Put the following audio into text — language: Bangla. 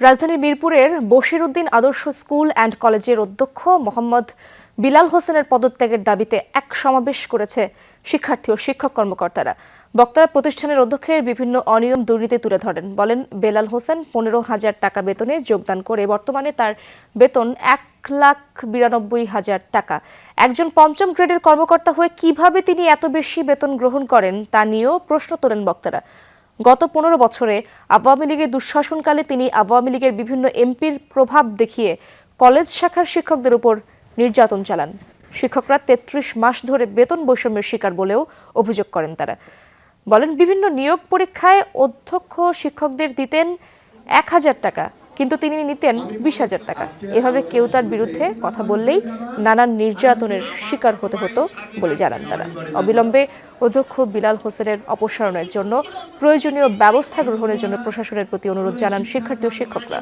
রাজধানীর মিরপুরের বশির উদ্দিন আদর্শ স্কুল অ্যান্ড কলেজের অধ্যক্ষ মোহাম্মদ বিলাল হোসেনের পদত্যাগের দাবিতে এক সমাবেশ করেছে শিক্ষার্থী ও শিক্ষক কর্মকর্তারা। বক্তারা প্রতিষ্ঠানের অধ্যক্ষের বিভিন্ন অনিয়ম দুর্নীতি তুলে ধরেন। বলেন, বেলাল হোসেন পনেরো হাজার টাকা বেতনে যোগদান করে বর্তমানে তার বেতন এক লাখ বিরানব্বই হাজার টাকা। একজন পঞ্চম গ্রেডের কর্মকর্তা হয়ে কীভাবে তিনি এত বেশি বেতন গ্রহণ করেন তা নিয়েও প্রশ্ন তোলেন বক্তারা। গত পনেরো বছরে আওয়ামী লীগের দুঃশাসনকালে তিনি আওয়ামী লীগের বিভিন্ন এমপির প্রভাব দেখিয়ে কলেজ শাখার শিক্ষকদের উপর নির্যাতন চালান। শিক্ষকরা তেত্রিশ মাস ধরে বেতন বৈষম্যের শিকার বলেও অভিযোগ করেন তারা। বলেন, বিভিন্ন নিয়োগ পরীক্ষায় অধ্যক্ষ শিক্ষকদের দিতেন এক হাজার টাকা কিন্তু তিনি নিতেন বিশ হাজার টাকা। এভাবে কেউ তার বিরুদ্ধে কথা বললেই নানান নির্যাতনের শিকার হতে হতো বলে জানান তারা। অবিলম্বে অধ্যক্ষ বিলাল হোসেনের অপসারণের জন্য প্রয়োজনীয় ব্যবস্থা গ্রহণের জন্য প্রশাসনের প্রতি অনুরোধ জানান শিক্ষার্থী ও শিক্ষকরা।